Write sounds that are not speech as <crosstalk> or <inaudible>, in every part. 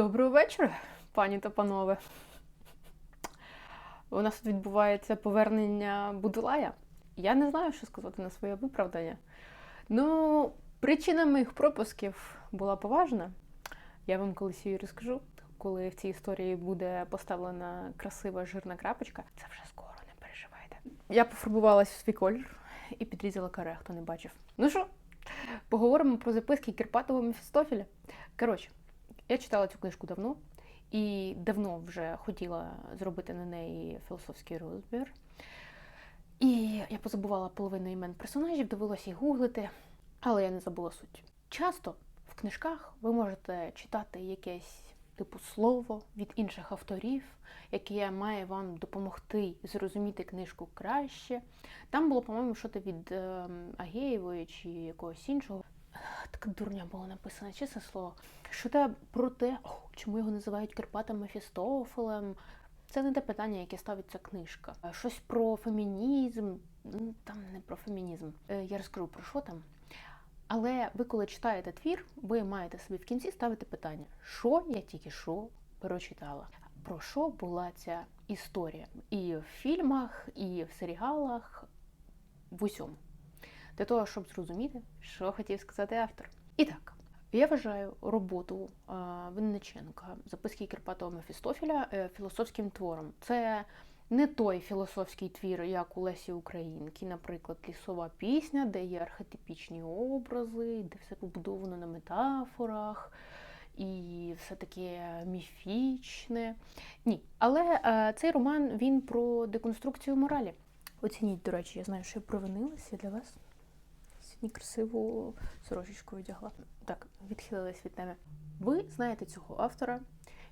Доброго вечора, пані та панове. У нас тут відбувається повернення Будулая. Я не знаю, що сказати на своє виправдання. Ну, причина моїх пропусків була поважна. Я вам колись її розкажу, коли в цій історії буде поставлена красива жирна крапочка. Це вже скоро, не переживайте. Я пофарбувалась в свій колір і підрізала каре, хто не бачив. Ну що, поговоримо про записки Кірпатова Мефістофіля. Коротше, я читала цю книжку давно і давно вже хотіла зробити на неї філософський розбір. І я позабувала половину імен персонажів, довелося їх гуглити, але я не забула суть. Часто в книжках ви можете читати якесь типу слово від інших авторів, яке має вам допомогти зрозуміти книжку краще. Там було, по-моєму, щось від е, Агеєвої чи якогось іншого. Така дурня була написана, чесне слово. Що те про те, чому його називають Карпатом Мефістофелем. Це не те питання, яке ставиться книжка. Щось про фемінізм. Там не про фемінізм. Е, Я розкажу про що там. Але ви, коли читаєте твір, ви маєте собі в кінці ставити питання, що я тільки що прочитала. Про що була ця історія? І в фільмах, і в серіалах, в усьому. Для того, щоб зрозуміти, що хотів сказати автор. І так, я вважаю роботу Винниченка, записки Кирпатова Мефістофіля е, філософським твором. Це не той філософський твір, як у Лесі Українки, наприклад, лісова пісня, де є архетипічні образи, де все побудовано на метафорах. І все таке міфічне. Ні. Але е, цей роман він про деконструкцію моралі. Оцініть, до речі, я знаю, що я провинилася для вас. Сьогодні красиву сорочечку одягла. Так, відхилилась від теми. Ви знаєте цього автора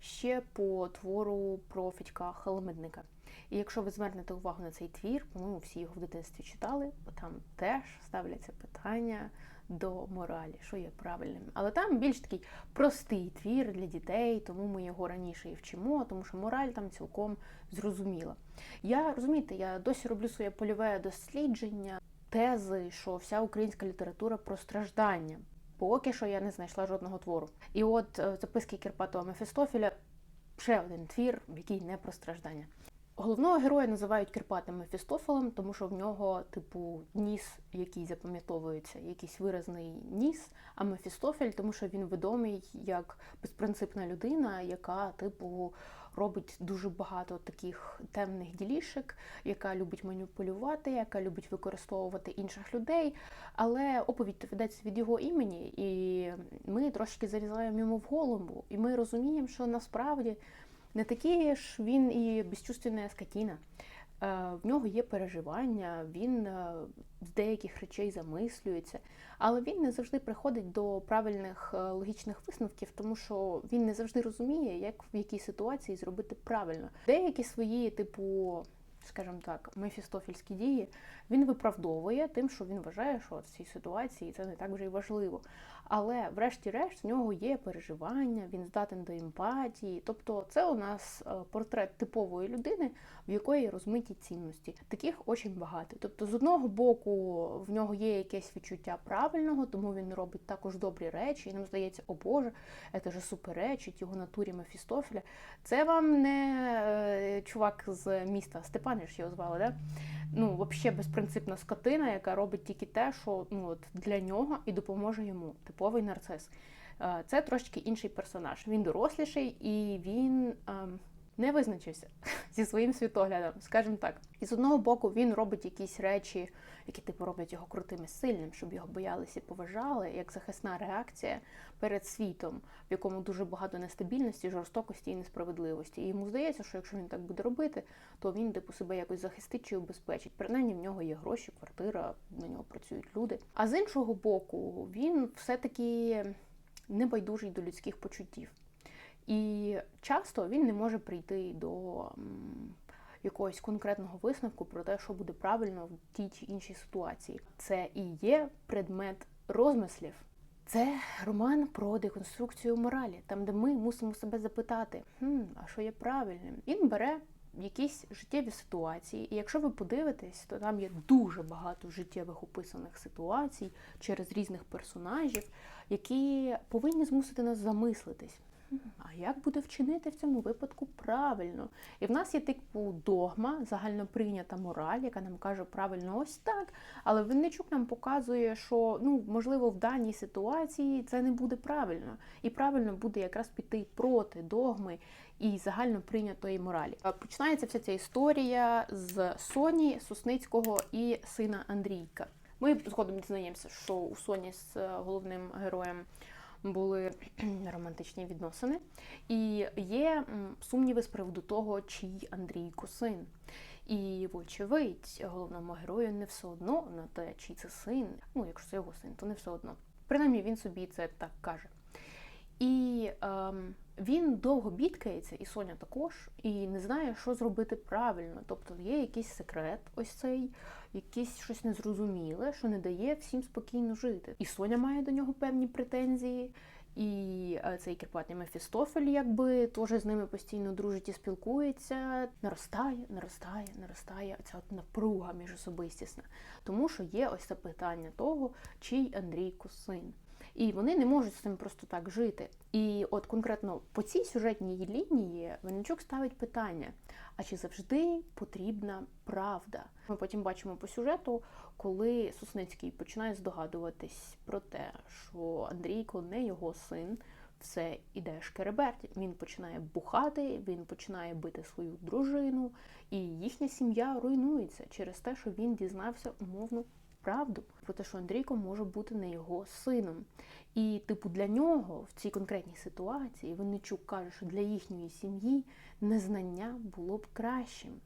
ще по твору про Федька Халамидника. І якщо ви звернете увагу на цей твір, по-моєму, всі його в дитинстві читали, бо там теж ставляться питання до моралі, що є правильним. Але там більш такий простий твір для дітей, тому ми його раніше і вчимо, тому що мораль там цілком зрозуміла. Я розумієте, я досі роблю своє польове дослідження тези, що вся українська література про страждання. Поки що я не знайшла жодного твору. І от е, записки Кірпатова Мефістофіля ще один твір, який не про страждання. Головного героя називають Кирпатим Мефістофелем, тому що в нього, типу, ніс, який запам'ятовується, якийсь виразний ніс, а Мефістофель, тому що він відомий як безпринципна людина, яка, типу, робить дуже багато таких темних ділішек, яка любить маніпулювати, яка любить використовувати інших людей. Але оповідь ведеться від його імені, і ми трошки зарізаємо йому в голову, і ми розуміємо, що насправді не такий ж він і безчувственна скотіна. Е, В нього є переживання, він е, з деяких речей замислюється, але він не завжди приходить до правильних е, логічних висновків, тому що він не завжди розуміє, як в якій ситуації зробити правильно. Деякі свої, типу, скажімо так, мефістофільські дії він виправдовує тим, що він вважає, що в цій ситуації це не так вже й важливо. Але, врешті-решт, в нього є переживання, він здатен до емпатії. Тобто, це у нас е, портрет типової людини, в якої розмиті цінності. Таких очень багато. Тобто, з одного боку, в нього є якесь відчуття правильного, тому він робить також добрі речі. І нам здається, о Боже, це ж суперечить його натурі Мефістофіля. Це вам не е, чувак з міста Степаниш його звали, да? Ну, взагалі безпринципна скотина, яка робить тільки те, що ну, от, для нього і допоможе йому. Типовий нарцис. Е, Це трошки інший персонаж. Він доросліший і він ем, не визначився <laughs> зі своїм світоглядом, скажімо так. І з одного боку він робить якісь речі, які типу роблять його крутим і сильним, щоб його боялися і поважали, як захисна реакція перед світом, в якому дуже багато нестабільності, жорстокості і несправедливості. І йому здається, що якщо він так буде робити, то він типу себе якось захистить чи убезпечить. Принаймні в нього є гроші, квартира, на нього працюють люди. А з іншого боку, він все-таки небайдужий до людських почуттів. І часто він не може прийти до якогось конкретного висновку про те, що буде правильно в тій чи іншій ситуації. Це і є предмет розмислів. Це роман про деконструкцію моралі, там, де ми мусимо себе запитати, хм, а що є правильним? Він бере якісь життєві ситуації, і якщо ви подивитесь, то там є дуже багато життєвих описаних ситуацій через різних персонажів, які повинні змусити нас замислитись. «М, А як буде вчинити в цьому випадку правильно? І в нас є типу догма, загальноприйнята мораль, яка нам каже правильно ось так. Але Винничук нам показує, що ну можливо в даній ситуації це не буде правильно, і правильно буде якраз піти проти догми і загально прийнятої моралі. Починається вся ця історія з Соні Сосницького і сина Андрійка. Ми згодом дізнаємося, що у Соні з е, головним героєм були романтичні відносини, і є сумніви з приводу того, чий Андрійко син. І, вочевидь, головному герою не все одно на те, чий це син. Ну, якщо це його син, то не все одно. Принаймні він собі це так каже. І ем, він довго бідкається, і Соня також, і не знає, що зробити правильно. Тобто є якийсь секрет, ось цей, якесь щось незрозуміле, що не дає всім спокійно жити. І Соня має до нього певні претензії. І е, цей Кирпатний Мефістофель, якби теж з ними постійно дружить і спілкується, наростає, наростає, наростає ця от напруга міжособистісна. Тому що є ось це питання того, чий Андрійко син. І вони не можуть з цим просто так жити. І от конкретно по цій сюжетній лінії Винничук ставить питання: а чи завжди потрібна правда? Ми потім бачимо по сюжету, коли Сосницький починає здогадуватись про те, що Андрійко не його син. Все іде шкереберть. Він починає бухати, він починає бити свою дружину, і їхня сім'я руйнується через те, що він дізнався умовну правду про те, що Андрійко може бути не його сином. І, типу, для нього в цій конкретній ситуації Винничук каже, що для їхньої сім'ї незнання було б кращим.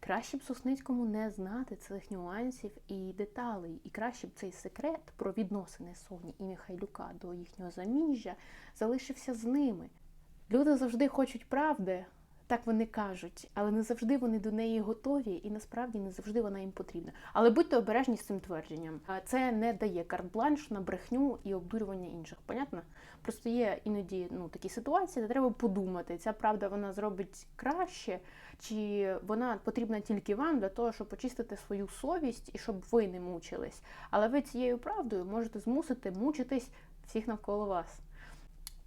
Краще б Сосницькому не знати цих нюансів і деталей, і краще б цей секрет про відносини Соні і Михайлюка до їхнього заміжжя залишився з ними. Люди завжди хочуть правди, так вони кажуть, але не завжди вони до неї готові, і насправді не завжди вона їм потрібна. Але будьте обережні з цим твердженням. Це не дає карт-бланш на брехню і обдурювання інших. Понятно? Просто є іноді ну такі ситуації, де треба подумати, ця правда вона зробить краще, чи вона потрібна тільки вам для того, щоб очистити свою совість і щоб ви не мучились. Але ви цією правдою можете змусити мучитись всіх навколо вас.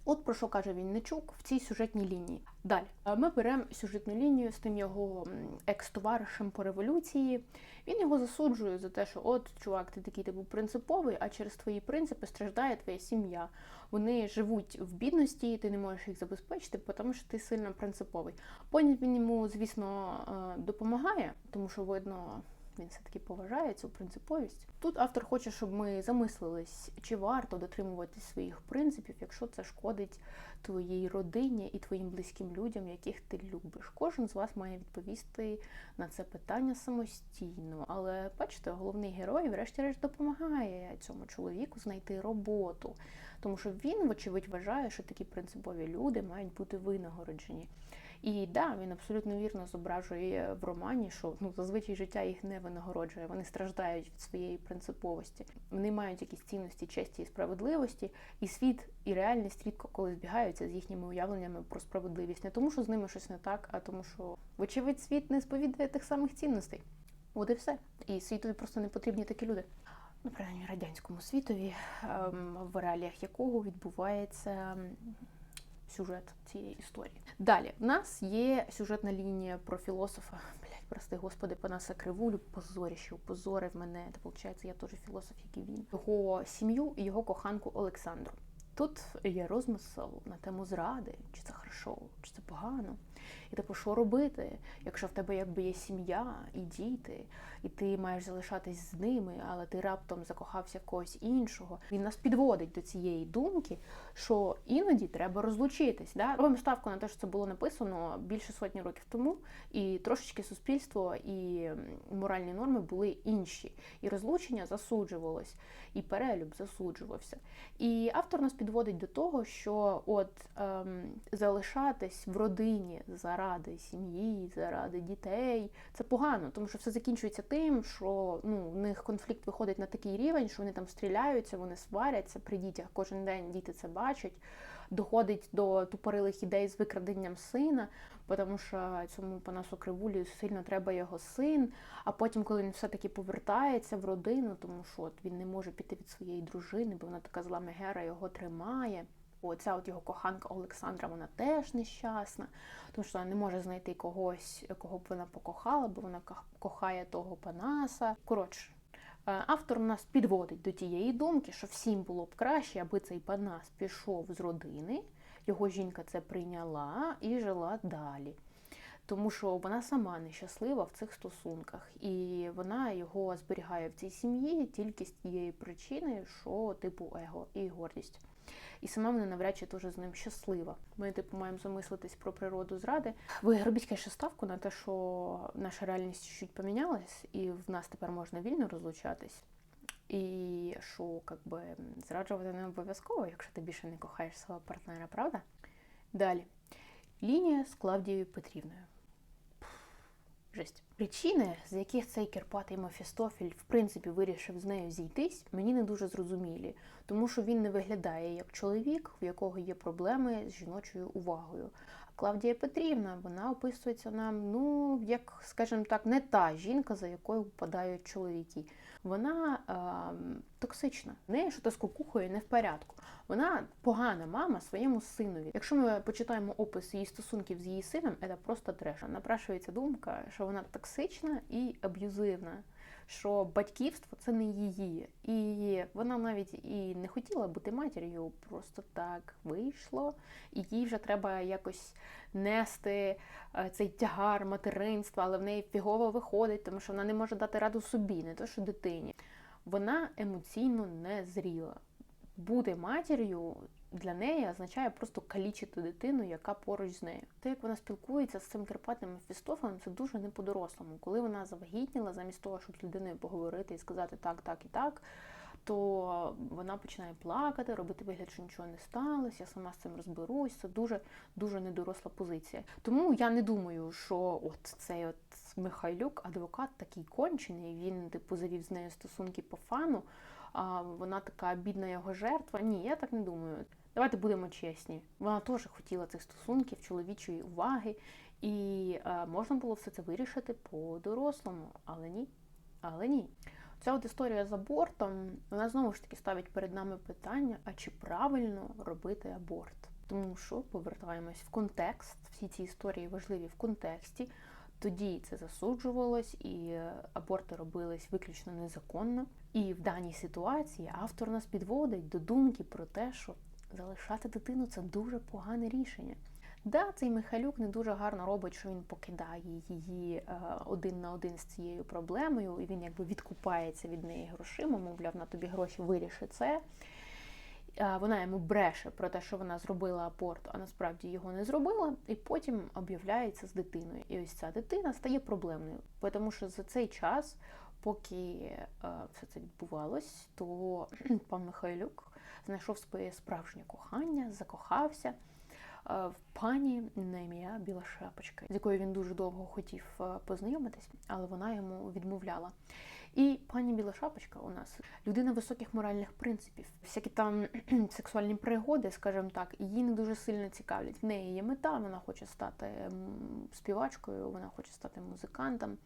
От про що каже Вінничук в цій сюжетній лінії. Далі Е, ми беремо сюжетну лінію з тим його екс-товаришем по революції. Він його засуджує за те, що от, чувак, ти такий типу принциповий, а через твої принципи страждає твоя сім'я. Вони живуть в бідності, ти не можеш їх забезпечити, тому що ти сильно принциповий. Потім він йому, звісно, е, допомагає, тому що видно. Він все-таки поважає цю принциповість. Тут автор хоче, щоб ми замислились, чи варто дотримуватись своїх принципів, якщо це шкодить твоїй родині і твоїм близьким людям, яких ти любиш. Кожен з вас має відповісти на це питання самостійно. Але бачите, головний герой, врешті-решт, допомагає цьому чоловіку знайти роботу, тому що він, вочевидь, вважає, що такі принципові люди мають бути винагороджені. І да, він абсолютно вірно зображує в романі, що ну зазвичай життя їх не винагороджує. Вони страждають від своєї принциповості. Вони мають якісь цінності, честі і справедливості, і світ і реальність рідко коли збігаються з їхніми уявленнями про справедливість. Не тому, що з ними щось не так, а тому, що вочевидь світ не сповідує тих самих цінностей. От і все. І світові просто не потрібні такі люди. Ну, принаймні, радянському світові, ем, в реаліях якого відбувається сюжет цієї історії. Далі в нас є сюжетна лінія про філософа. <laughs> Блять, прости господи, Панаса Кривулю, позоріще, позорив мене. Та виходить, я теж філософ, як і він. Його сім'ю і його коханку Олександру. Тут є розмисел на тему зради, чи це хорошо, чи це погано. І типу, що робити, якщо в тебе якби є сім'я і діти, і ти маєш залишатись з ними, але ти раптом закохався в когось іншого. Він нас підводить до цієї думки, що іноді треба розлучитись. Да? Робимо ставку на те, що це було написано більше сотні років тому, і трошечки суспільство і моральні норми були інші. І розлучення засуджувалось, і перелюб засуджувався. І автор нас підводить до того, що от ем, залишатись в родині заради сім'ї, заради дітей це погано, тому що все закінчується тим, що ну, в них конфлікт виходить на такий рівень, що вони там стріляються, вони сваряться при дітях. Кожен день діти це бачать. Доходить до тупорилих ідей з викраденням сина, тому що цьому Панасу Кривулі сильно треба його син. А потім, коли він все-таки повертається в родину, тому що от він не може піти від своєї дружини, бо вона така зла мегера його тримає. Оця от його коханка Олександра, вона теж нещасна, тому що вона не може знайти когось, кого б вона покохала, бо вона кох- кохає того Панаса. Коротше, автор нас підводить до тієї думки, що всім було б краще, аби цей Панас пішов з родини, його жінка це прийняла і жила далі. Тому що вона сама нещаслива в цих стосунках, і вона його зберігає в цій сім'ї тільки з тієї причини, що типу его і гордість. І сама вона навряд чи дуже з ним щаслива. Ми, типу, маємо замислитись про природу зради. Ви робіть конечно, ставку на те, що наша реальність чуть помінялась, і в нас тепер можна вільно розлучатись. І що, как би, зраджувати не обов'язково, якщо ти більше не кохаєш свого партнера, правда? Далі. Лінія з Клавдією Петрівною. Жесть. Причини, з яких цей Кірпатий Мефістофіль в принципі вирішив з нею зійтись, мені не дуже зрозумілі, тому що він не виглядає як чоловік, в якого є проблеми з жіночою увагою. А Клавдія Петрівна, вона описується нам, ну, як, скажімо так, не та жінка, за якою впадають чоловіки. Вона е, токсична. Неї що з кукухою не в порядку. Вона погана мама своєму синові. Якщо ми почитаємо опис її стосунків з її сином, це просто треш. Напрашується думка, що вона токсична і аб'юзивна, що батьківство це не її. І вона навіть і не хотіла бути матір'ю, просто так вийшло, і їй вже треба якось нести е, цей тягар материнства, але в неї фігово виходить, тому що вона не може дати раду собі, не то що дитині. Вона емоційно не зріла. Бути матір'ю для неї означає просто калічити дитину, яка поруч з нею. Те, як вона спілкується з цим Кирпатим Мефістофелем, це дуже не по-дорослому. Коли вона завагітніла, замість того, щоб з людиною поговорити і сказати так, так і так, то вона починає плакати, робити вигляд, що нічого не сталося, я сама з цим розберусь. Це дуже дуже недоросла позиція. Тому я не думаю, що от цей от Михайлюк, адвокат такий кончений. Він типу завів з нею стосунки по фану. А вона така бідна його жертва. Ні, я так не думаю. Давайте будемо чесні. Вона теж хотіла цих стосунків, чоловічої уваги, і е, можна було все це вирішити по-дорослому, але ні. Але ні. Ця от історія з абортом, вона знову ж таки ставить перед нами питання: а чи правильно робити аборт? Тому що повертаємось в контекст. Всі ці історії важливі в контексті. Тоді це засуджувалось, і аборти робились виключно незаконно. І в даній ситуації автор нас підводить до думки про те, що залишати дитину це дуже погане рішення. Да, цей Михайлюк не дуже гарно робить, що він покидає її е, один на один з цією проблемою, і він якби відкупається від неї грошима, мовляв, на тобі гроші виріши це. Е, Вона йому бреше про те, що вона зробила аборт, а насправді його не зробила, і потім об'являється з дитиною. І ось ця дитина стає проблемною, тому що за цей час, поки е, все це відбувалось, то <clears throat> пан Михайлюк знайшов своє справжнє кохання, закохався в пані на ім'я Біла Шапочка, з якою він дуже довго хотів познайомитись, але вона йому відмовляла. І пані Біла Шапочка у нас людина високих моральних принципів. Всякі там <clears throat> сексуальні пригоди, скажімо так, її не дуже сильно цікавлять. В неї є мета, вона хоче стати співачкою, вона хоче стати музикантом.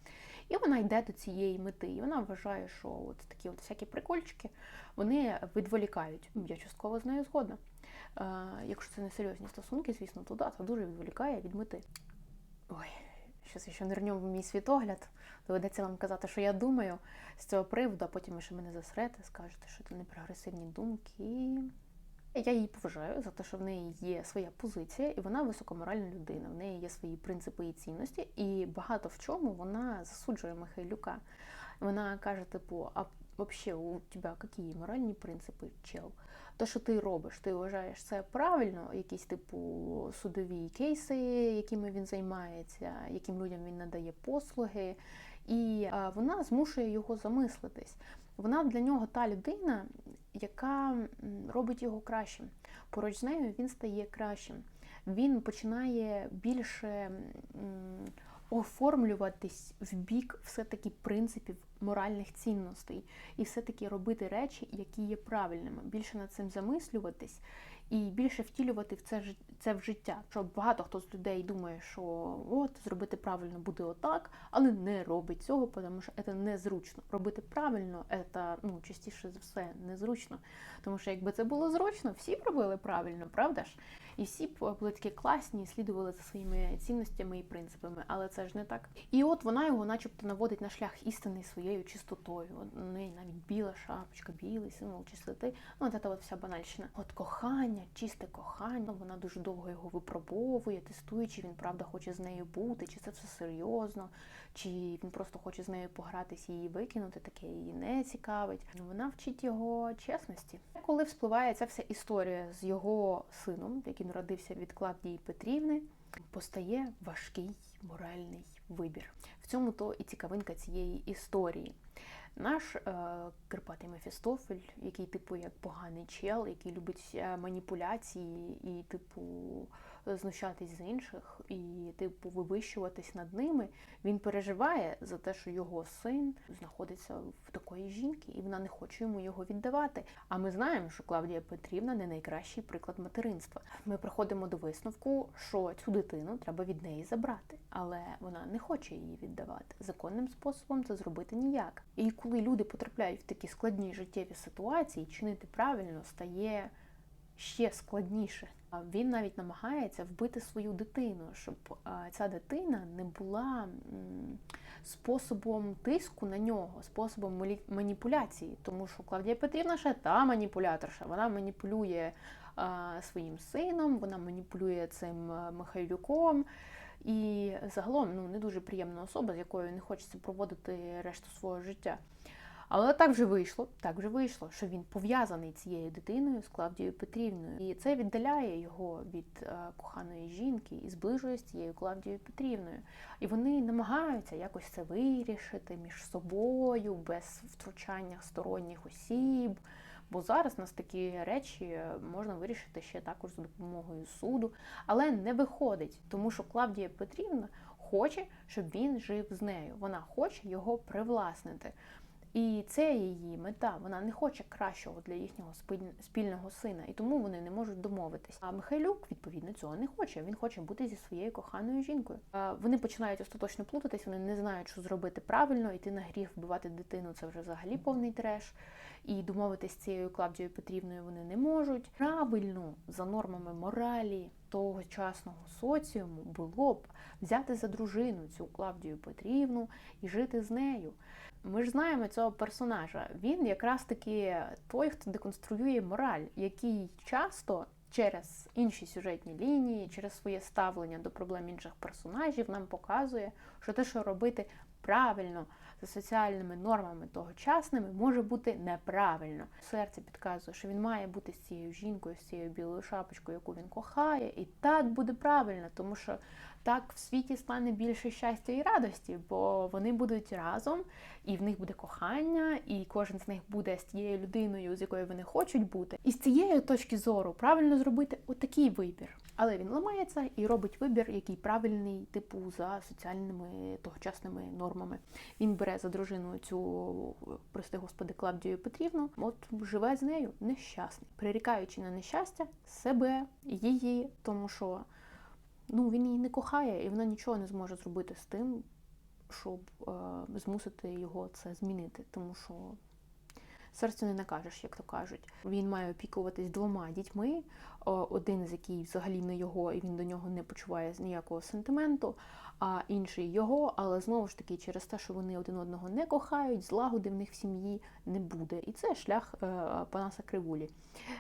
І вона йде до цієї мети. І вона вважає, що от такі от всякі прикольчики вони відволікають. Я частково з нею згодна. Якщо це не серйозні стосунки, звісно, то да, це дуже відволікає від мети. Ой, щось ще нирньом в мій світогляд. Доведеться вам казати, що я думаю з цього приводу, а потім ви ще мене засрете, скажете, що це не прогресивні думки. Я її поважаю за те, що в неї є своя позиція, і вона високоморальна людина. В неї є свої принципи і цінності, і багато в чому вона засуджує Михайлюка. Вона каже: типу, а взагалі у тебе які моральні принципи, чел? Те, що ти робиш, ти вважаєш це правильно, якісь типу судові кейси, якими він займається, яким людям він надає послуги, і вона змушує його замислитись. Вона для нього та людина, яка робить його кращим. Поруч з нею він стає кращим. Він починає більше оформлюватись в бік все-таки принципів моральних цінностей і все-таки робити речі, які є правильними, більше над цим замислюватись і більше втілювати в це це в життя. Що багато хто з людей думає, що от зробити правильно буде отак, але не робить цього, тому що це незручно. Робити правильно, це ну частіше за все незручно. Тому що якби це було зручно, всі б робили правильно, правда ж? І всі б були такі класні, слідували за своїми цінностями і принципами, але це ж не так. І от вона його, начебто, наводить на шлях істини своєю чистотою. От У неї навіть біла шапочка, білий символ чистоти. Ну, от це от вся банальщина. От кохання, чисте кохання. Вона дуже довго його випробовує, тестує, чи він правда хоче з нею бути, чи це все серйозно, чи він просто хоче з нею погратися її викинути, таке її не цікавить. Вона вчить його чесності. Коли вспливає ця вся історія з його сином, який народився від Клавдії Петрівни, постає важкий моральний вибір. В цьому то і цікавинка цієї історії. Наш е, Карпатий Мефістофель, який типу як поганий чел, який любить е, маніпуляції і, типу, знущатись з інших, і, типу, вивищуватись над ними, він переживає за те, що його син знаходиться в такої жінки, і вона не хоче йому його віддавати. А ми знаємо, що Клавдія Петрівна не найкращий приклад материнства. Ми приходимо до висновку, що цю дитину треба від неї забрати, але вона не хоче її віддавати. Законним способом це зробити ніяк. І коли люди потрапляють в такі складні життєві ситуації, чинити правильно стає ще складніше. Він навіть намагається вбити свою дитину, щоб ця дитина не була способом тиску на нього, способом маніпуляції. Тому що Клавдія Петрівна ще та маніпуляторша. Вона маніпулює своїм сином, вона маніпулює цим Михайлюком. І загалом ну, не дуже приємна особа, з якою не хочеться проводити решту свого життя. Але так вже вийшло, так вже вийшло, що він пов'язаний цією дитиною з Клавдією Петрівною, і це віддаляє його від е, коханої жінки і зближує з цією Клавдією Петрівною. І вони намагаються якось це вирішити між собою, без втручання сторонніх осіб. Бо зараз нас такі речі можна вирішити ще також за допомогою суду, але не виходить, тому що Клавдія Петрівна хоче, щоб він жив з нею. Вона хоче його привласнити. І це її мета. Вона не хоче кращого для їхнього спільного сина, і тому вони не можуть домовитись. А Михайлюк відповідно цього не хоче. Він хоче бути зі своєю коханою жінкою. Вони починають остаточно плутатись, вони не знають, що зробити правильно, йти на гріх, вбивати дитину це вже взагалі повний треш. І домовитись з цією Клавдією Петрівною вони не можуть. Правильно за нормами моралі тогочасного соціуму було б взяти за дружину цю Клавдію Петрівну і жити з нею. Ми ж знаємо цього персонажа. Він якраз таки той, хто деконструює мораль, який часто через інші сюжетні лінії, через своє ставлення до проблем інших персонажів нам показує, що те, що робити правильно за соціальними нормами тогочасними, може бути неправильно. Серце підказує, що він має бути з цією жінкою, з цією білою шапочкою, яку він кохає, і так буде правильно, тому що так в світі стане більше щастя і радості, бо вони будуть разом, і в них буде кохання, і кожен з них буде з тією людиною, з якою вони хочуть бути. І з цієї точки зору правильно зробити отакий вибір. Але він ламається і робить вибір, який правильний, типу, за соціальними тогочасними нормами. Він бере за дружину цю, прости господи, Клавдію Петрівну, от живе з нею нещасний, прирікаючи на нещастя себе, її, тому що ну, він її не кохає, і вона нічого не зможе зробити з тим, щоб е, змусити його це змінити. Тому що серцю не накажеш, як то кажуть. Він має опікуватись двома дітьми, о, один з який взагалі не його, і він до нього не почуває ніякого сентименту, а інший його, але знову ж таки, через те, що вони один одного не кохають, злагоди в них в сім'ї не буде. І це шлях е, Панаса Кривулі,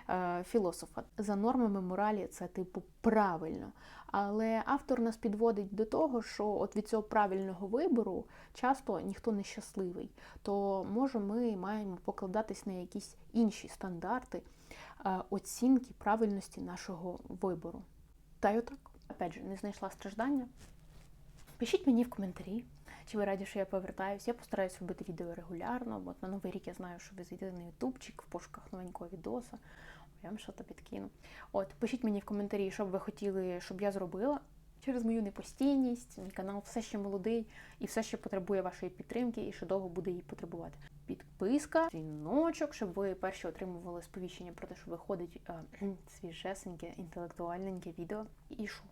е, філософа. За нормами моралі це типу правильно. Але автор нас підводить до того, що от від цього правильного вибору часто ніхто не щасливий. То може ми маємо покладатись на якісь інші стандарти е, оцінки правильності нашого вибору. Та й отак. Опять же, не знайшла страждання. Пишіть мені в коментарі, чи ви раді, що я повертаюсь. Я постараюсь робити відео регулярно. От на новий рік я знаю, що ви зайдете на ютубчик в пошуках новенького відоса. Я вам щось підкину. От, пишіть мені в коментарі, що б ви хотіли, щоб я зробила. Через мою непостійність, мій канал все ще молодий і все ще потребує вашої підтримки і ще довго буде її потребувати. підписка, дзвіночок, щоб ви перші отримували сповіщення про те, що виходить е, <clears throat> свіжесеньке, інтелектуальненьке відео. І що?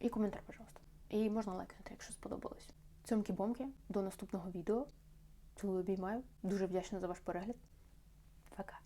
І коментар, пожалуйста. І можна лайкнути, якщо сподобалось. Цьомкі-бомки, до наступного відео. Цілую обіймаю. Дуже вдячна за ваш перегляд. Пока.